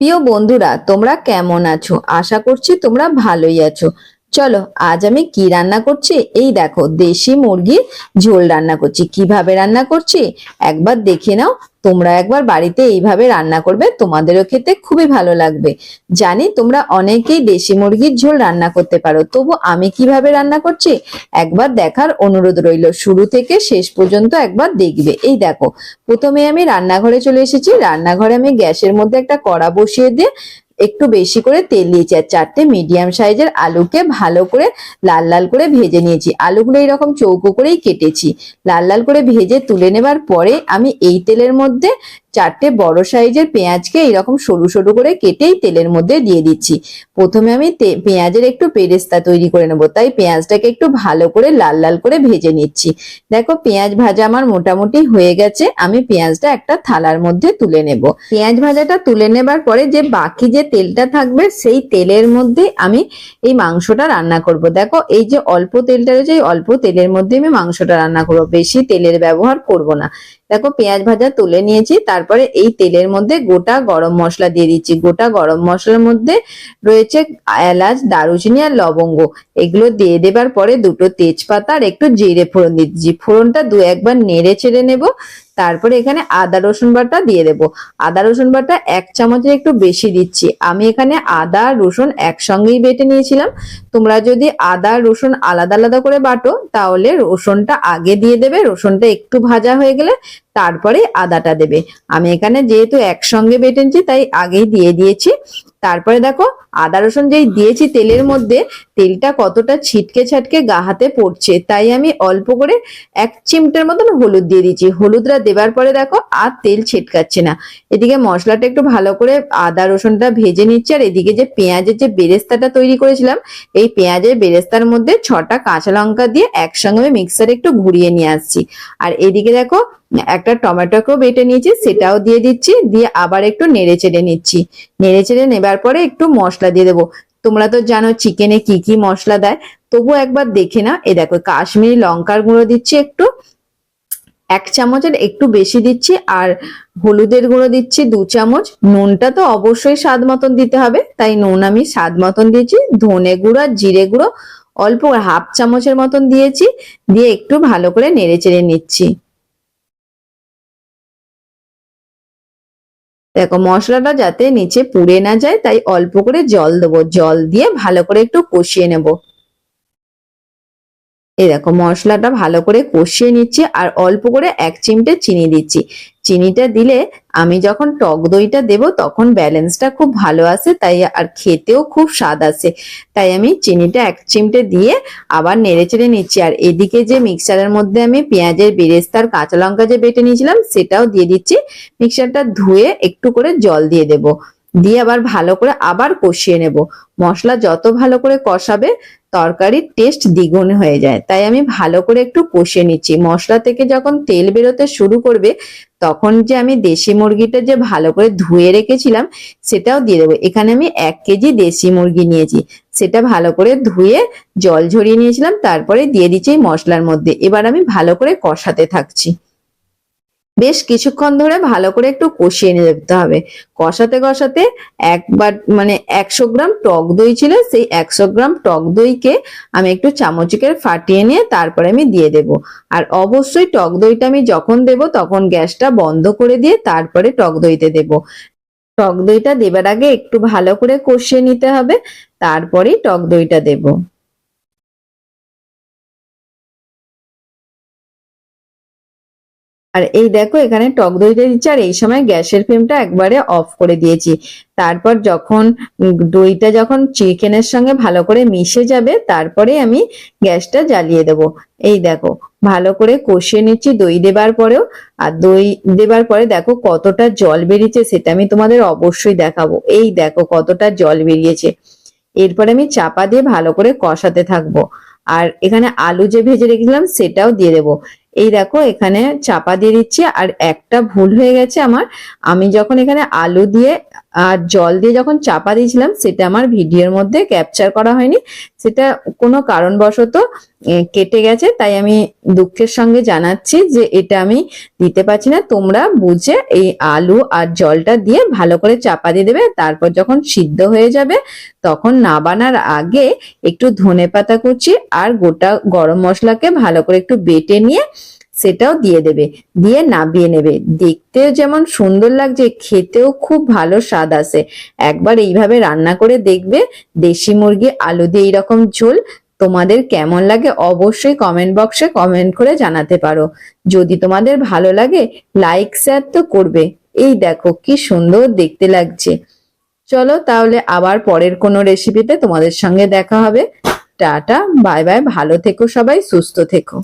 প্রিয় বন্ধুরা, তোমরা কেমন আছো? আশা করছি তোমরা ভালোই আছো। চলো, আজ আমি কি রান্না করছি? এই দেখো, দেশি মুরগির ঝোল রান্না করছি। কীভাবে রান্না করছি? একবার দেখে নাও তোমরা একবার বাড়িতে এইভাবে রান্না করবে, তোমাদেরও খেতে খুবই ভালো লাগবে। জানি তোমরা অনেকেই দেশি মুরগির ঝোল রান্না করতে পারো, তবু আমি কীভাবে রান্না করছি? একবার দেখার অনুরোধ রইল, শুরু থেকে শেষ পর্যন্ত একবার দেখবে। এই দেখো, প্রথমে আমি রান্নাঘরে চলে এসেছি, রান্নাঘরে আমি গ্যাসের মধ্যে একটা কড়া বসিয়ে দিয়ে একটু বেশি করে তেল দিয়েছি আর চারটে মিডিয়াম সাইজের আলুকে ভালো করে লাল লাল করে ভেজে নিয়েছি। আলুগুলো এরকম চৌকো করেই কেটেছি। লাল লাল করে ভেজে তুলে নেবার পরে আমি এই তেলের মধ্যে চারটে বড় সাইজের পেঁয়াজকে এরকম সরু সরু করে কেটেই তেলের মধ্যে দিয়ে দিচ্ছি। প্রথমে আমি পেঁয়াজের একটু পেরেস্তা তৈরি করে নেব, তাই পেঁয়াজটাকে একটু ভালো করে লাল লাল করে ভেজে নিচ্ছি। দেখো, পেঁয়াজ ভাজা আমার মোটামুটি হয়ে গেছে, আমি পেঁয়াজটা একটা থালার মধ্যে তুলে নেব। পেঁয়াজ ভাজাটা তুলে নেবার পরে যে বাকি যে তেলটা থাকবে, সেই তেলের মধ্যে আমি এই মাংসটা রান্না করব। দেখো, এই যে অল্প তেলটা রয়েছে, এই অল্প তেলের মধ্যে আমি মাংসটা রান্না করব, বেশি তেলের ব্যবহার করব না। দেখো, পেঁয়াজ ভাজা তুলে নিয়েছি, তারপরে এই তেলের মধ্যে গোটা গরম মশলা দিয়ে দিচ্ছি। গোটা গরম মশলার মধ্যে রয়েছে এলাচ, দারুচিনি আর লবঙ্গ। এগুলো দিয়ে দেবার পরে দুটো তেজপাতা আর একটু জিরে ফোড়ন দিচ্ছি। ফোড়নটা দু একবার নেড়ে ছেড়ে নেব। তারপরে এখানে আদা, রসুন বাটা দিয়ে দেবো। আদা, রসুন বাটা এক চামচের একটু বেশি দিচ্ছি। আমি এখানে আদা, রসুন একসঙ্গেই বেটে নিয়েছিলাম। তোমরা যদি আদা, রসুন আলাদা আলাদা করে বাটো, তাহলে রসুনটা আগে দিয়ে দেবে। রসুনটা একটু ভাজা হয়ে গেলে তারপরে আদাটা দেবে। আমি এখানে যেহেতু একসঙ্গে বেটেছি, তাই আগেই দিয়ে দিয়েছি। তারপরে দেখো, আদা, রসুন যেই দিয়েছি তেলের মধ্যে, তেলটা কতটা ছিটকে ছাটকে গা হাতে পড়ছে, তাই আমি অল্প করে এক চিমটের মতন হলুদ দিয়ে দিচ্ছি হলুদটা দেবার পরে দেখো, আর তেল ছিটকাচ্ছে না। এদিকে মশলাটা একটু ভালো করে আদা, রসুনটা ভেজে নিচ্ছে, আর এদিকে যে পেঁয়াজের যে বেরেস্তাটা তৈরি করেছিলাম, এই পেঁয়াজের বেরেস্তার মধ্যে ছটা কাঁচা লঙ্কা দিয়ে একসঙ্গে আমি মিক্সারে একটু ঘুরিয়ে নিয়ে আসছি। আর এদিকে দেখো একটা টমেটোকেও বেটে নিয়েছি, সেটাও দিয়ে দিচ্ছি, দিয়ে আবার একটু নেড়ে চেড়ে নিচ্ছি। নেড়ে চেড়ে নেবার পরে একটু মশলা দিয়ে দেবো। তোমরা তো জানো চিকেনে কি কি মশলা দেয় তবু একবার দেখে না এ দেখো, কাশ্মীরি লঙ্কার গুঁড়ো দিচ্ছি একটু, এক চামচের একটু বেশি দিচ্ছি, আর হলুদের গুঁড়ো দিচ্ছি দু চামচ। নুনটা তো অবশ্যই স্বাদ মতন দিতে হবে, তাই নুন আমি স্বাদ মতন দিয়েছি। ধনে গুঁড়ো আর জিরে গুঁড়ো, অল্প হাফ চামচের মতন দিয়েছি, দিয়ে একটু ভালো করে নেড়ে চেড়ে নিচ্ছি। দেখো, মশলাটা যাতে নিচে পুড়ে না যায়, তাই অল্প করে জল দেবো। জল দিয়ে ভালো করে একটু কষিয়ে নেব। এই দেখো, মশলাটা ভালো করে কষিয়ে নিচ্ছি আর অল্প করে এক চিমটে চিনি দিচ্ছি। চিনিটা দিলে আমি যখন টক দইটা দেব তখন ব্যালেন্সটা খুব ভালো আসে, তাই আর খেতেও খুব স্বাদ আসে। তাই আমি চিনিটা এক চিমটে দিয়ে আবার নেড়ে চেড়ে নিচ্ছি। আর এদিকে যে মিক্সারের মধ্যে আমি পেঁয়াজের বেরেস্তার কাঁচা লঙ্কা যে বেটে নিয়েছিলাম, সেটাও দিয়ে দিচ্ছি। মিক্সারটা ধুয়ে একটু করে জল দিয়ে দেব। দিয়ে আবার ভালো করে আবার কষিয়ে নেব। মশলা যত ভালো করে কষাবে তরকারির টেস্ট দ্বিগুণ হয়ে যায়। তাই আমি ভালো করে একটু কষিয়ে নিচ্ছি। মশলা থেকে যখন তেল বেরোতে শুরু করবে, তখন যে আমি দেশি মুরগিটা যে ভালো করে ধুয়ে রেখেছিলাম, সেটাও দিয়ে দেবো। এখানে আমি এক কেজি দেশি মুরগি নিয়েছি। সেটা ভালো করে ধুয়ে জল ঝরিয়ে নিয়েছিলাম, তারপরে দিয়ে দিচ্ছি মশলার মধ্যে। এবার আমি ভালো করে কষাতে থাকছি। বেশ কিছুক্ষণ ধরে ভালো করে একটু কষিয়ে নিতে হবে। কষাতে কষাতে একবার মানে একশো গ্রাম টক দই ছিল, সেই একশো গ্রাম টক দইকে আমি একটু চামচিকে ফাটিয়ে নিয়ে তারপরে আমি দিয়ে দেব। আর অবশ্যই টক দইটা আমি যখন দেব তখন গ্যাসটা বন্ধ করে দিয়ে তারপরে টক দইতে দেব। টক দইটা দেবার আগে একটু ভালো করে কষিয়ে নিতে হবে, তারপরেই টক দইটা দেবো। আর এই দেখো, এখানে টক দইটা দিচ্ছি, আর এই সময় গ্যাসের ফ্লেমটা একবারে অফ করে দিয়েছি। তারপর যখন দইটা যখন চিকেনের সঙ্গে ভালো করে মিশে যাবে তারপরে আমি গ্যাসটা জ্বালিয়ে দেব। এই দেখো, ভালো করে কষিয়ে নিচ্ছি দই দেবার পরেও। আর দই দেবার পরে দেখো কতটা জল বেরিয়েছে, সেটা আমি তোমাদের অবশ্যই দেখাবো। এই দেখো কতটা জল বেরিয়েছে। এরপরে আমি চাপা দিয়ে ভালো করে কষাতে থাকব। আর এখানে আলু যে ভেজে রেখেছিলাম, সেটাও দিয়ে দেবো। এই দেখো, এখানে চাপা দিয়ে দিচ্ছি, আর একটা ভুল হয়ে গেছে আমার। আমি যখন এখানে আলু দিয়ে আর জল দিয়ে যখন চাপা দিয়েছিলাম, সেটা আমার ভিডিওর মধ্যে ক্যাপচার করা হয়নি। সেটা কোনো কারণবশত কেটে গেছে, তাই আমি দুঃখের সঙ্গে জানাচ্ছি যে এটা আমি দিতে পারছি না। তোমরা বুঝে এই আলু আর জলটা দিয়ে ভালো করে চাপা দিয়ে দেবে, তারপর যখন সিদ্ধ হয়ে যাবে, তখন নাবানার আগে একটু ধনে পাতা কুচি আর গোটা গরম মশলাকে ভালো করে একটু বেটে নিয়ে সেটাও দিয়ে দেবে। দিয়ে নাবিয়ে নেবে। দেখতেও যেমন সুন্দর লাগছে, খেতেও খুব ভালো স্বাদ আসে একবার এইভাবে রান্না করে দেখবে, দেশি মুরগি, আলু দিয়ে এইরকম ঝোল, তোমাদের কেমন লাগে অবশ্যই কমেন্ট বক্সে কমেন্ট করে জানাতে পারো। যদি তোমাদের ভালো লাগে লাইক শেয়ার তো করবে। এই দেখো কি সুন্দর দেখতে লাগছে। চলো তাহলে আবার পরের কোনো রেসিপিতে তোমাদের সঙ্গে দেখা হবে। টাটা বাই বাই ভালো থেকো সবাই, সুস্থ থেকো।